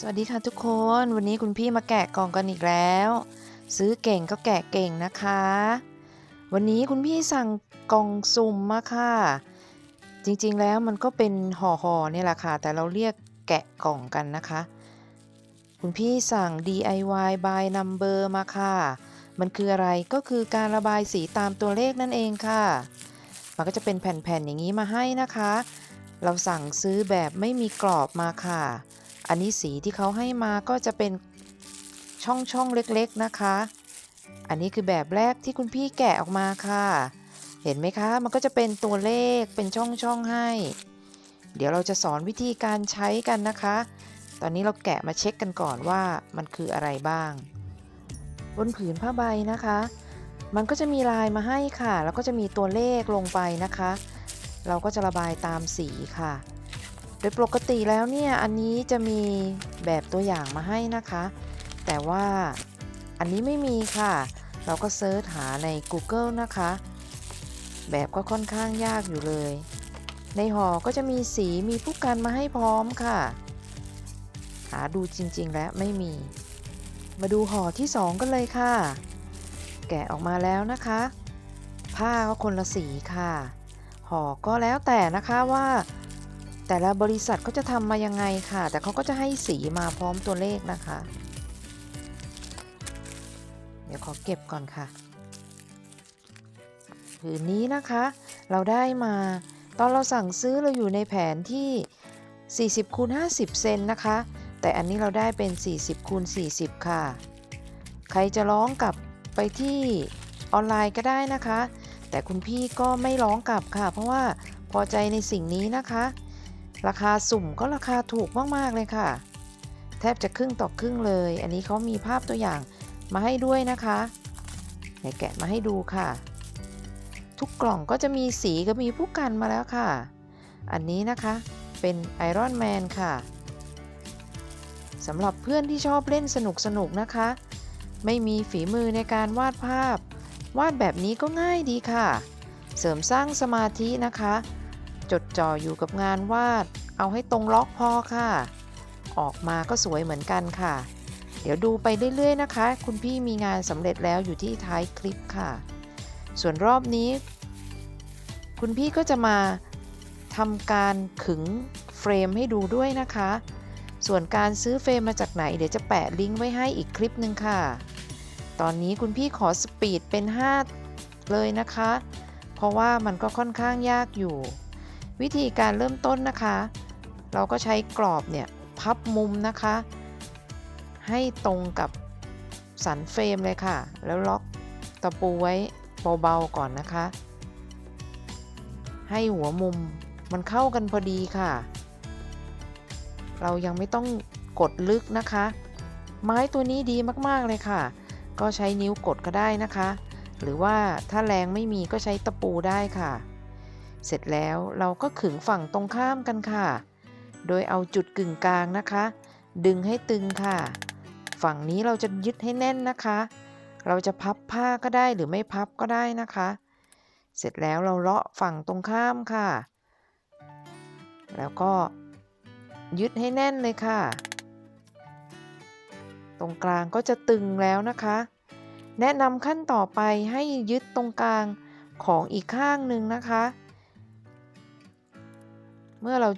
สวัสดีค่ะทุกคน วันนี้คุณพี่มาแกะกล่องกันอีกแล้ว ซื้อเก่งก็แกะเก่งนะคะ วันนี้คุณพี่สั่งกล่องสุ่มมาค่ะ จริงๆแล้วมันก็เป็นห่อๆเนี่ยแหละค่ะ แต่เราเรียกแกะกล่องกันนะคะ คุณพี่สั่ง DIY by number มาค่ะ มันคืออะไรก็คือการระบายสีตามตัวเลขนั่นเองค่ะ มันก็จะเป็นแผ่นๆอย่างนี้มาให้นะคะ เราสั่งซื้อแบบไม่มีกรอบมาค่ะ อันนี้สีที่เขาให้มาก็จะเป็นช่องช่องเล็กๆนะคะ อันนี้คือแบบแรกที่คุณพี่แกะออกมาค่ะ เห็นไหมคะ มันก็จะเป็นตัวเลขเป็นช่องช่องให้ เดี๋ยวเราจะสอนวิธีการใช้กันนะคะ ตอนนี้เราแกะมาเช็คกันก่อนว่ามันคืออะไรบ้าง บนผืนผ้าใบนะคะ มันก็จะมีลายมาให้ค่ะ แล้วก็จะมีตัวเลขลงไปนะคะ เราก็จะระบายตามสีค่ะ ดยปกติแล้วเนี่ยอันนี้จะมีแบบตัวอย่างมาให้นะคะ แต่ว่าอันนี้ไม่มีค่ะ เราก็เซิร์ชหาใน Google นะคะ แบบก็ค่อนข้างยากอยู่เลย ในห่อก็จะมีสีมีผู้กันมาให้พร้อมค่ะ หาดูจริงๆแล้วไม่มี มาดูห่อที่ 2 กันเลยค่ะ แกะออกมาแล้วนะคะ ผ้าก็คนละสีค่ะ ห่อก็แล้วแต่นะคะว่า แต่ละบริษัทเขาจะทำมายังไงค่ะ แต่เขาก็จะให้สีมาพร้อมตัวเลขนะคะ เดี๋ยวขอเก็บก่อนค่ะผืนนี้นะคะ เราได้มาตอนเราสั่งซื้อเราอยู่ในแผนที่ 40คูณ50 เซนนะคะ แต่อันนี้เราได้เป็น 40คูณ40 ค่ะ ใครจะร้องกลับไปที่ออนไลน์ก็ได้นะคะ แต่คุณพี่ก็ไม่ร้องกลับค่ะ เพราะว่าพอใจในสิ่งนี้นะคะ ราคาสุ่มก็ราคาถูกมากๆเลยค่ะ แทบจะครึ่งต่อครึ่งเลย อันนี้เขามีภาพตัวอย่างมาให้ด้วยนะคะเดี๋ยวแกะมาให้ดูค่ะ ทุกกล่องก็จะมีสีก็มีผู้กันมาแล้วค่ะ อันนี้นะคะเป็นไอรอนแมนค่ะสำหรับเพื่อนที่ชอบเล่นสนุกๆนะคะ ไม่มีฝีมือในการวาดภาพ วาดแบบนี้ก็ง่ายดีค่ะ เสริมสร้างสมาธินะคะ จดจ่ออยู่กับงานวาด เอาให้ตรงล็อกพอค่ะ ออกมาก็สวยเหมือนกันค่ะ เดี๋ยวดูไปเรื่อยๆนะคะ คุณพี่มีงานสำเร็จแล้วอยู่ที่ท้ายคลิปค่ะ ส่วนรอบนี้ คุณพี่ก็จะมาทำการขึงเฟรมให้ดูด้วยนะคะ ส่วนการซื้อเฟรมมาจากไหน เดี๋ยวจะแปะลิงก์ไว้ให้อีกคลิปหนึ่งค่ะ ตอนนี้คุณพี่ขอสปีดเป็น 5 เลยนะคะ เพราะว่ามันก็ค่อนข้างยากอยู่ วิธีการเริ่มต้นนะคะ เราก็ใช้กรอบเนี่ยพับมุมนะคะ ให้ตรงกับสันเฟรมเลยค่ะ แล้วล็อกตะปูไว้เบาๆก่อนนะคะ ให้หัวมุมมันเข้ากันพอดีค่ะ เรายังไม่ต้องกดลึกนะคะ ไม้ตัวนี้ดีมากๆเลยค่ะ ก็ใช้นิ้วกดก็ได้นะคะ หรือว่าถ้าแรงไม่มีก็ใช้ตะปูได้ค่ะ เสร็จแล้วเราก็ขึงฝั่งตรงข้ามกันค่ะ โดยเอาจุดกึ่งกลางนะคะ ดึงให้ตึงค่ะ ฝั่งนี้เราจะยึดให้แน่นนะคะ เราจะพับผ้าก็ได้หรือไม่พับก็ได้นะคะ เสร็จแล้วเราเลาะฝั่งตรงข้ามค่ะ แล้วก็ยึดให้แน่นเลยค่ะ ตรงกลางก็จะตึงแล้วนะคะ แนะนำขั้นต่อไปให้ยึดตรงกลางของอีกข้างหนึ่งนะคะ เมื่อเรา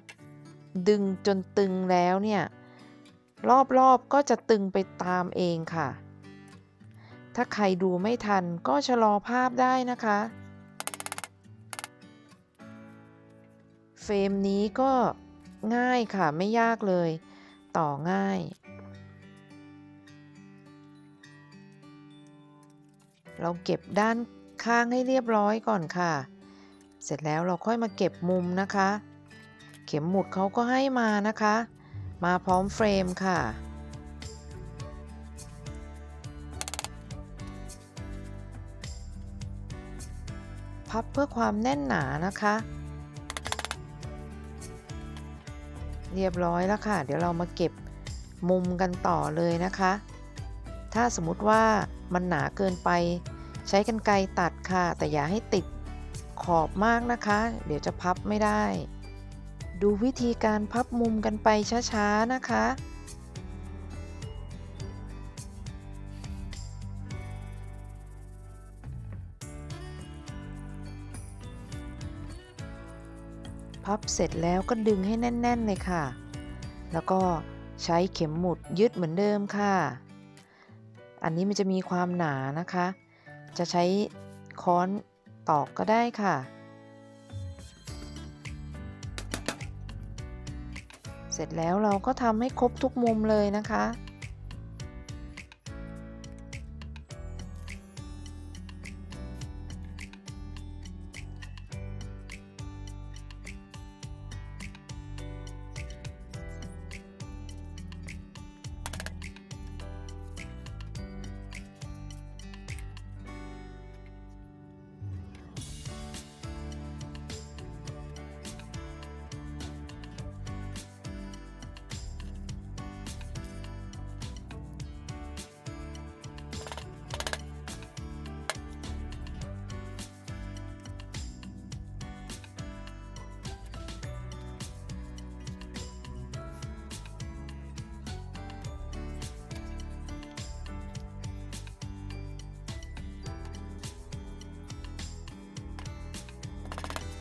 ดึงจนตึงแล้วเนี่ย รอบๆก็จะตึงไปตามเองค่ะ ถ้าใครดูไม่ทันก็ชะลอภาพได้นะคะ เฟรมนี้ก็ง่ายค่ะไม่ยากเลย ต่อง่าย เราเก็บด้านข้างให้เรียบร้อยก่อนค่ะ เสร็จแล้วเราค่อยมาเก็บมุมนะคะ เข็มหมุดเขาก็ให้มานะคะ มาพร้อมเฟรมค่ะ พับเพื่อความแน่นหนานะคะ เรียบร้อยแล้วค่ะ เดี๋ยวเรามาเก็บมุมกันต่อเลยนะคะ ถ้าสมมติว่ามันหนาเกินไป ใช้กันไกรตัดค่ะ แต่อย่าให้ติดขอบมากนะคะ เดี๋ยวจะพับไม่ได้ ดูวิธีการพับมุมกันไปช้าๆนะคะ พับเสร็จแล้วก็ดึงให้แน่น ๆ เลยค่ะ แล้วก็ใช้เข็มหมุดยึดเหมือนเดิมค่ะ อันนี้มันจะมีความหนานะคะ จะใช้ค้อนตอกก็ได้ค่ะ เสร็จแล้วเราก็ทำให้ครบทุกมุมเลยนะคะ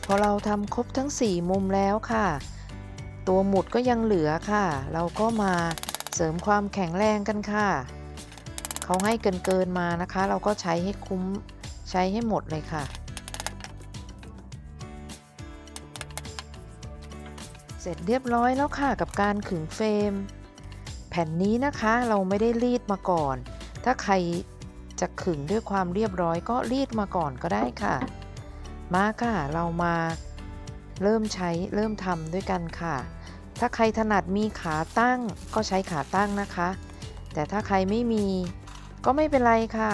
พอเราทำครบทั้ง 4 มุมแล้วค่ะ ตัวหมุดก็ยังเหลือค่ะ เราก็มาเสริมความแข็งแรงกันค่ะเขาให้เกินเกินมานะคะ เราก็ใช้ให้คุ้มใช้ให้หมดเลยค่ะ เสร็จเรียบร้อยแล้วค่ะกับการขึงเฟรม แผ่นนี้นะคะเราไม่ได้รีดมาก่อน ถ้าใครจะขึงด้วยความเรียบร้อยก็รีดมาก่อนก็ได้ค่ะ มาค่ะ เรามาเริ่มใช้เริ่มทำด้วยกันค่ะ ถ้าใครถนัดมีขาตั้งก็ใช้ขาตั้งนะคะ แต่ถ้าใครไม่มีก็ไม่เป็นไรค่ะ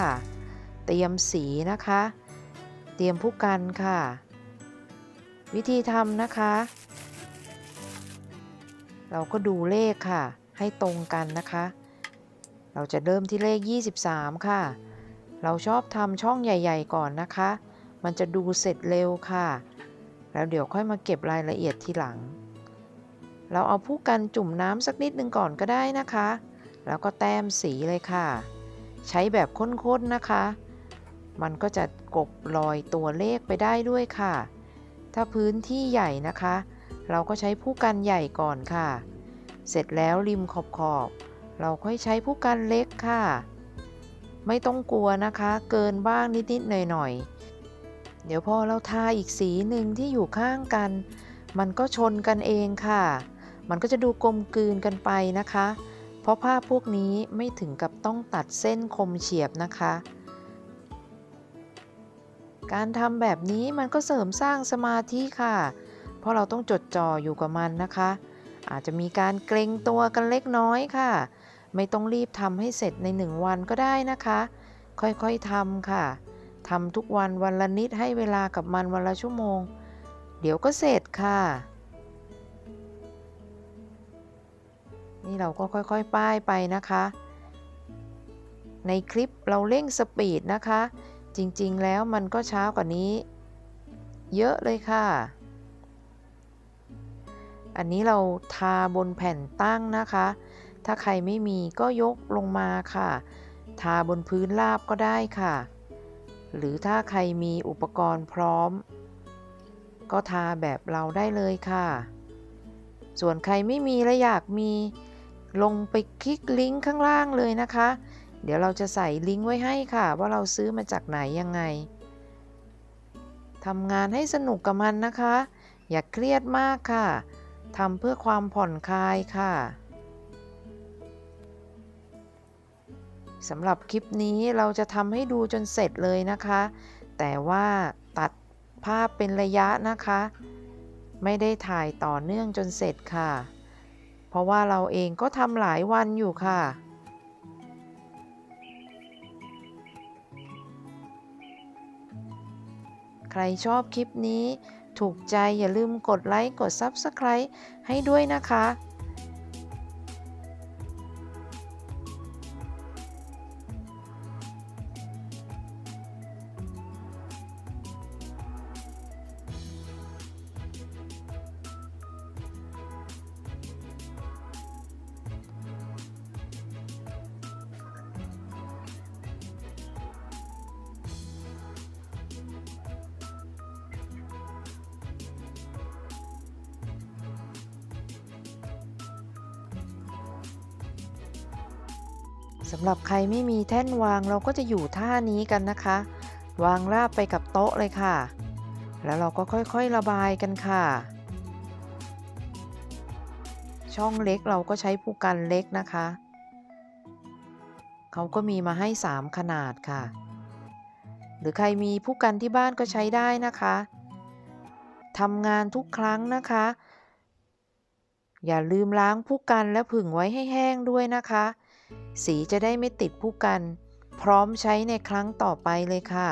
เตรียมสีนะคะ เตรียมผู้กันค่ะ วิธีทำนะคะ เราก็ดูเลขค่ะ ให้ตรงกันนะคะ เราจะเริ่มที่เลข 23 ค่ะ เราชอบทำช่องใหญ่ ๆ ก่อนนะคะ มันจะดูเสร็จเร็วค่ะ แล้วเดี๋ยวค่อยมาเก็บรายละเอียดทีหลัง เราเอาผู้กันจุ่มน้ำสักนิดนึงก่อนก็ได้นะคะ แล้วก็แต้มสีเลยค่ะ ใช้แบบข้นๆนะคะ มันก็จะกบรอยตัวเลขไปได้ด้วยค่ะ ถ้าพื้นที่ใหญ่นะคะ เราก็ใช้ผู้กันใหญ่ก่อนค่ะ เสร็จแล้วริมขอบๆเราค่อยใช้ผู้กันเล็กค่ะ ไม่ต้องกลัวนะคะ เกินบ้างนิดๆหน่อยๆ เดี๋ยวพอเราทาอีกสีหนึ่งที่อยู่ข้างกัน มันก็ชนกันเองค่ะ มันก็จะดูกลมกลืนกันไปนะคะ เพราะผ้าพวกนี้ไม่ถึงกับต้องตัดเส้นคมเฉียบนะคะ การทำแบบนี้มันก็เสริมสร้างสมาธิค่ะ เพราะเราต้องจดจ่ออยู่กับมันนะคะ อาจจะมีการเกรงตัวกันเล็กน้อยค่ะ ไม่ต้องรีบทำให้เสร็จในหนึ่งวันก็ได้นะคะ ค่อยๆทำค่ะ ทำทุกวันวันละนิดให้เวลากับมันวันละชั่วโมง เดี๋ยวก็เสร็จค่ะ นี่เราก็ค่อยๆ ป้ายไปนะคะ ในคลิปเราเร่งสปีดนะคะ จริงๆแล้วมันก็ช้ากว่านี้ เยอะเลยค่ะ อันนี้เราทาบนแผ่นตั้งนะคะ ถ้าใครไม่มีก็ยกลงมาค่ะ ทาบนพื้นราบก็ได้ค่ะ หรือถ้าใครมีอุปกรณ์พร้อม ก็ทาแบบเราได้เลยค่ะ ส่วนใครไม่มีและอยากมีลงไปคลิกลิงก์ข้างล่างเลยนะคะ เดี๋ยวเราจะใส่ลิงก์ไว้ให้ค่ะ ว่าเราซื้อมาจากไหนยังไงทำงานให้สนุกกับมันนะคะ อย่าเครียดมากค่ะทำเพื่อความผ่อนคลายค่ะ สำหรับคลิปนี้เราจะทำให้ดูจนเสร็จเลยนะคะ แต่ว่าตัดภาพเป็นระยะนะคะ ไม่ได้ถ่ายต่อเนื่องจนเสร็จค่ะ เพราะว่าเราเองก็ทำหลายวันอยู่ค่ะใครชอบคลิปนี้ ถูกใจอย่าลืมกดไลค์ กด Subscribe ให้ด้วยนะคะ สำหรับใครไม่มีแท่นวางเราก็จะอยู่ท่านี้กันนะคะ วางราบไปกับโต๊ะเลยค่ะ แล้วเราก็ค่อยๆระบายกันค่ะ ช่องเล็กเราก็ใช้ผู้กันเล็กนะคะ เขาก็มีมาให้ 3 ขนาดค่ะ หรือใครมีผู้กันที่บ้านก็ใช้ได้นะคะทำงานทุกครั้งนะคะ อย่าลืมล้างผู้กันและผึ่งไว้ให้แห้งด้วยนะคะ สีจะได้ไม่ติดผู้กัน พร้อมใช้ในครั้งต่อไปเลยค่ะ